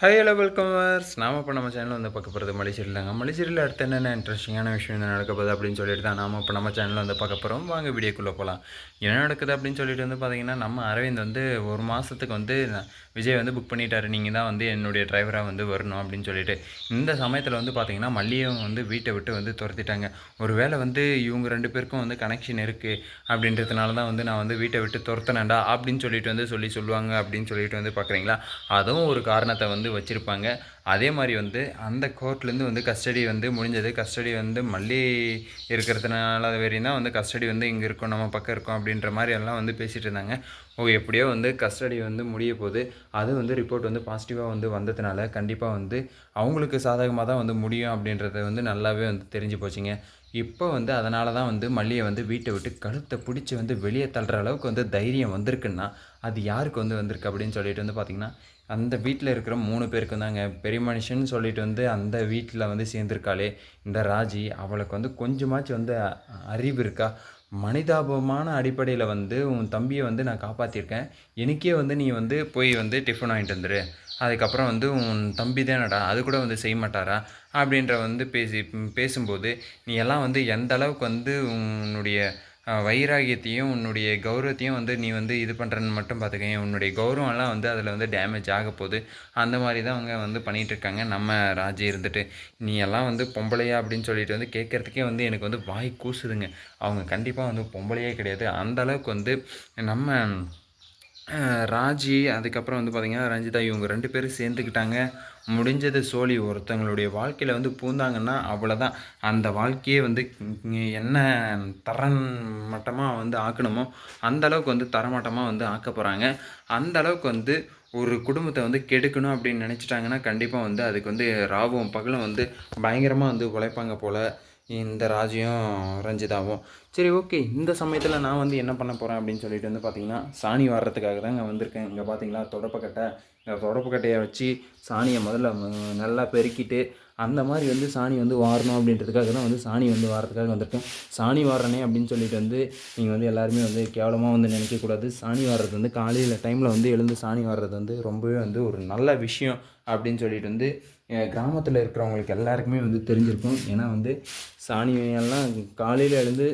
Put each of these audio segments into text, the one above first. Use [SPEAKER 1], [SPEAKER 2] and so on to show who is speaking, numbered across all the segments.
[SPEAKER 1] Hi hello வெல்கமர்ஸ் நாம இப்போ நம்ம சேனலில் வந்து பார்க்க போகிறது மலேசியில் தாங்க. மலேசியில் அடுத்து என்னென்ன இன்ட்ரெஸ்டிங்கான விஷயம் என்ன நடக்க போகுது அப்படின்னு சொல்லிட்டு தான் நாம இப்போ நம்ம சேனல் வந்து பார்க்க போகிறோம் வாங்க வீடியோக்குள்ளே போகலாம் என்ன நடக்குது அப்படின்னு சொல்லிட்டு வந்து பார்த்தீங்கன்னா நம்ம அரவிந்த் வந்து ஒரு மாதத்துக்கு வந்து நான் விஜய் வந்து புக் பண்ணிட்டாரு. நீங்கள் தான் வந்து என்னுடைய டிரைவராக வந்து வரணும் அப்படின்னு சொல்லிட்டு. இந்த சமயத்தில் வந்து பார்த்தீங்கன்னா மல்லியும் வந்து வீட்டை விட்டு வந்து துரத்திட்டாங்க. ஒரு வேளை வந்து இவங்க ரெண்டு பேருக்கும் வந்து கனெக்ஷன் இருக்குது அப்படின்றதுனால தான் வந்து நான் வந்து வீட்டை விட்டு துரத்தினேன்டா அப்படின்னு சொல்லிட்டு வந்து சொல்லி சொல்லுவாங்க அப்படின்னு சொல்லிட்டு வந்து பார்க்குறீங்களா அதுவும் ஒரு காரணத்தை வந்து வச்சுருப்பாங்க. அதே மாதிரி வந்து அந்த கோர்ட்லேருந்து வந்து கஸ்டடி வந்து முடிஞ்சது. கஸ்டடி வந்து மல்லி இருக்கிறதுனால வரையும் தான் வந்து கஸ்டடி வந்து இங்கே இருக்கும் நம்ம பக்கம் இருக்கும் அப்படின்ற மாதிரி எல்லாம் வந்து பேசிகிட்டு இருந்தாங்க. ஓ எப்படியோ வந்து கஸ்டடி வந்து முடிய போகுது. அது வந்து ரிப்போர்ட் வந்து பாசிட்டிவாக வந்து வந்ததுனால கண்டிப்பாக வந்து அவங்களுக்கு சாதகமாக தான் வந்து முடியும் அப்படின்றத வந்து நல்லாவே வந்து தெரிஞ்சு போச்சுங்க. இப்போ வந்து அதனால தான் வந்து மல்லியை வந்து வீட்டை விட்டு கழுத்தை பிடிச்சி வந்து வெளியே தள்ளுற அளவுக்கு வந்து தைரியம் வந்திருக்குன்னா அது யாருக்கு வந்து வந்திருக்கு அப்படின்னு சொல்லிட்டு வந்து பார்த்திங்கன்னா அந்த வீட்டில் இருக்கிற மூணு பேருக்கும் தாங்க. பெரிய மனுஷன்னு சொல்லிட்டு வந்து அந்த வீட்டில் வந்து சேர்ந்துருக்காளே இந்த ராஜி. அவளுக்கு வந்து கொஞ்சமாச்சும் வந்து அறிவு இருக்கா? மனிதாபமான அடிப்படையில் வந்து உன் தம்பியை வந்து நான் காப்பாற்றிருக்கேன் எனக்கே வந்து நீ வந்து போய் வந்து டிஃபன் வாங்கிட்டு வந்துரு. அதுக்கப்புறம் வந்து உன் தம்பி தானடா அது கூட வந்து செய்ய மாட்டாரா? அப்படின்ற வந்து பேசி பேசும்போது நீ எல்லாம் வந்து எந்த அளவுக்கு வந்து உன்னுடைய வைராகியத்தையும் உன்னுடைய கௌரவத்தையும் வந்து நீ வந்து இது பண்ணுறன்னு மட்டும் பார்த்துக்கங்க. உன்னுடைய கௌரவம்லாம் வந்து அதில் வந்து டேமேஜ் ஆக போகுது. அந்த மாதிரி தான் அவங்க வந்து பண்ணிகிட்டு இருக்காங்க. நம்ம ராஜி இருந்துட்டு. நீ எல்லாம் வந்து பொம்பளையா அப்படின்னு சொல்லிட்டு வந்து கேட்குறதுக்கே வந்து எனக்கு வந்து வாய் கூசுதுங்க. அவங்க கண்டிப்பாக வந்து பொம்பளையே கிடையாது. அந்த அளவுக்கு வந்து நம்ம ராஜி அதுக்கப்புறம் வந்து பார்த்திங்கன்னா ரஞ்சிதா இவங்க ரெண்டு பேரும் சேர்ந்துக்கிட்டாங்க. முடிஞ்சது சோழி ஒருத்தவங்களுடைய வாழ்க்கையில் வந்து பூந்தாங்கன்னா அவ்வளோதான் அந்த வாழ்க்கையே வந்து என்ன தரன் மட்டமாக வந்து ஆக்கணுமோ அந்த அளவுக்கு வந்து தரமட்டமாக வந்து ஆக்க போகிறாங்க அந்த அளவுக்கு வந்து ஒரு குடும்பத்தை வந்து கெடுக்கணும் அப்படின்னு நினச்சிட்டாங்கன்னா கண்டிப்பாக வந்து அதுக்கு வந்து ராவும் பகலும் வந்து பயங்கரமாக வந்து உழைப்பாங்க போல். இந்த ராஜியும் ரஞ்சிதாவும். சரி ஓகே. இந்த சமயத்தில் நான் வந்து என்ன பண்ண போகிறேன் அப்படின்னு சொல்லிட்டு வந்து பார்த்தீங்கன்னா சாணி வர்றதுக்காக தான் இங்கே வந்திருக்கேன். இங்கே பார்த்தீங்களா தொடப்பக்கட்டை. இந்த தொடப்பக்கட்டையை வச்சு சாணியை முதல்ல நல்லா பெருக்கிட்டு அந்த மாதிரி வந்து சாணி வந்து வாரணும் அப்படின்றதுக்காக தான் வந்து சாணி வந்து வாரத்துக்காக வந்திருக்கேன் சாணி வாரனே அப்படின்னு சொல்லிட்டு வந்து நீங்கள் வந்து எல்லாருமே வந்து கேவலமாக வந்து நினைக்கக்கூடாது சாணி வாடுறது வந்து காலையில் டைமில் வந்து எழுந்து சாணி வாடுறது வந்து ரொம்பவே வந்து ஒரு நல்ல விஷயம் அப்படின்னு சொல்லிட்டு வந்து கிராமத்தில் இருக்கிறவங்களுக்கு எல்லாருக்குமே வந்து தெரிஞ்சிருக்கும். ஏன்னா வந்து சாணியெல்லாம் காலையில் எழுந்து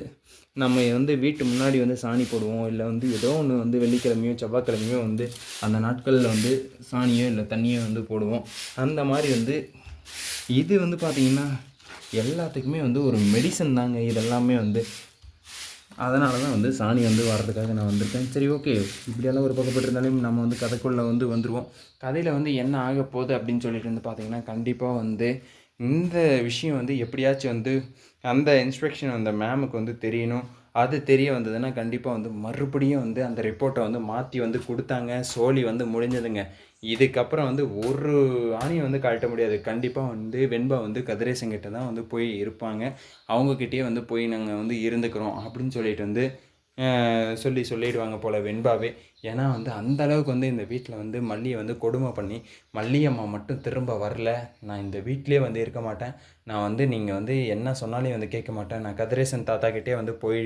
[SPEAKER 1] நம்ம வந்து வீட்டு முன்னாடி வந்து சாணி போடுவோம். இல்லை வந்து ஏதோ ஒன்று வந்து வெள்ளிக்கிழமையோ செவ்வாய்க்கிழமையோ வந்து அந்த நாட்களில் வந்து சாணியோ இல்லை தண்ணியோ வந்து போடுவோம். அந்த மாதிரி வந்து இது வந்து பார்த்திங்கன்னா எல்லாத்துக்குமே வந்து ஒரு மெடிசன் தாங்க. இதெல்லாமே வந்து அதனால தான் வந்து சாணி வந்து வர்றதுக்காக நான் வந்திருக்கேன். சரி ஓகே இப்படியெல்லாம் ஒரு பக்கப்பட்டிருந்தாலும் நம்ம வந்து கதைக்குள்ளே வந்து வந்துடுவோம் கதையில் வந்து என்ன ஆக போகுது அப்படின்னு சொல்லிட்டு வந்து பார்த்தீங்கன்னா கண்டிப்பாக வந்து இந்த விஷயம் வந்து எப்படியாச்சும் வந்து அந்த இன்ஸ்பெக்ஷன் அந்த மேமுக்கு வந்து தெரியணும். அது தெரிய வந்ததுன்னா கண்டிப்பாக வந்து மறுபடியும் வந்து அந்த ரிப்போர்ட்டை வந்து மாற்றி வந்து கொடுத்தாங்க. சோலி வந்து முடிஞ்சதுங்க. இதுக்கப்புறம் வந்து ஒரு ஆணியை வந்து கழட்ட முடியாது. கண்டிப்பாக வந்து வெண்பா வந்து கதிரேசங்கிட்ட தான் வந்து போய் இருப்பாங்க. அவங்கக்கிட்டேயே வந்து போய் நாங்கள் வந்து இருந்துக்கிறோம் அப்படின்னு சொல்லிட்டு வந்து சொல்லி சொல்லிடுவாங்க போல் வெண்பாவே. ஏன்னா வந்து அந்த அளவுக்கு வந்து இந்த வீட்டில் வந்து மல்லியை வந்து கொடுமை பண்ணி மல்லியம்மா மட்டும் திரும்ப வரல. நான் இந்த வீட்டிலே வந்து இருக்க மாட்டேன். நான் வந்து நீங்கள் வந்து என்ன சொன்னாலே வந்து கேட்க மாட்டேன். நான் கதிரேசன் தாத்தா கிட்டே வந்து போய்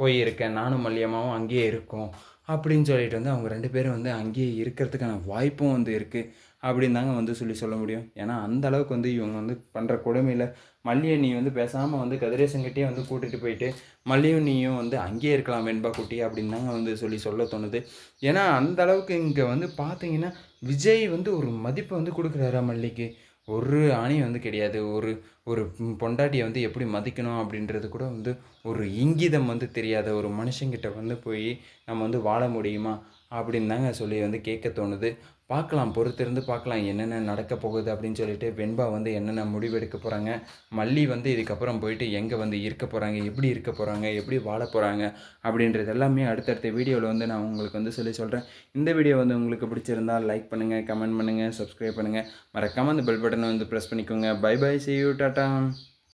[SPEAKER 1] போயிருக்கேன். நானும் மல்லியம்மாவும் அங்கேயே இருக்கோம். அப்படின்னு சொல்லிட்டு வந்து அவங்க ரெண்டு பேரும் வந்து அங்கேயே இருக்கிறதுக்கான வாய்ப்பும் வந்து இருக்குது அப்படின்னு தாங்க வந்து சொல்லி சொல்ல முடியும். ஏன்னா அந்த அளவுக்கு வந்து இவங்க வந்து பண்ணுற கொடுமையில் மல்லியை நீ வந்து பேசாமல் வந்து கதிரேசங்கிட்டே வந்து கூட்டிகிட்டு போயிட்டு மல்லியும் நீயும் வந்து அங்கேயே இருக்கலாம் வெண்பா குட்டி அப்படின்னு தாங்க வந்து சொல்லி சொல்ல தோணுது. ஏன்னா அந்த அளவுக்கு இங்கே வந்து பார்த்தீங்கன்னா விஜய் வந்து ஒரு மதிப்பை வந்து கொடுக்குறாரா மல்லிக்கு? ஒரு ஆணி வந்து கிடையாது. ஒரு ஒரு பொண்டாட்டியை வந்து எப்படி மதிக்கணும் அப்படின்றது கூட வந்து ஒரு இங்கிதம் வந்து தெரியாத ஒரு மனுஷங்கிட்ட வந்து போய் நம்ம வந்து வாழ முடியுமா அப்படின்னு தாங்க சொல்லி வந்து கேட்க தோணுது. பார்க்கலாம் பொறுத்திருந்து பார்க்கலாம் என்னென்ன நடக்க போகுது அப்படின்னு சொல்லிட்டு வெண்பா வந்து என்னென்ன முடிவெடுக்க போகிறாங்க மல்லி வந்து இதுக்கப்புறம் போயிட்டு எங்கே வந்து இருக்க போகிறாங்க எப்படி இருக்க போகிறாங்க எப்படி வாழ போகிறாங்க அப்படின்றது எல்லாமே அடுத்தடுத்த வீடியோவில் வந்து நான் உங்களுக்கு வந்து சொல்லி சொல்கிறேன் இந்த வீடியோ வந்து உங்களுக்கு பிடிச்சிருந்தால் லைக் பண்ணுங்கள் கமெண்ட் பண்ணுங்கள் சப்ஸ்கிரைப் பண்ணுங்கள் மறக்காமல் அந்த பெல் பட்டனை வந்து ப்ரெஸ் பண்ணிக்கோங்க. பை பை சி யூ டாட்டா ಟಾಟಾ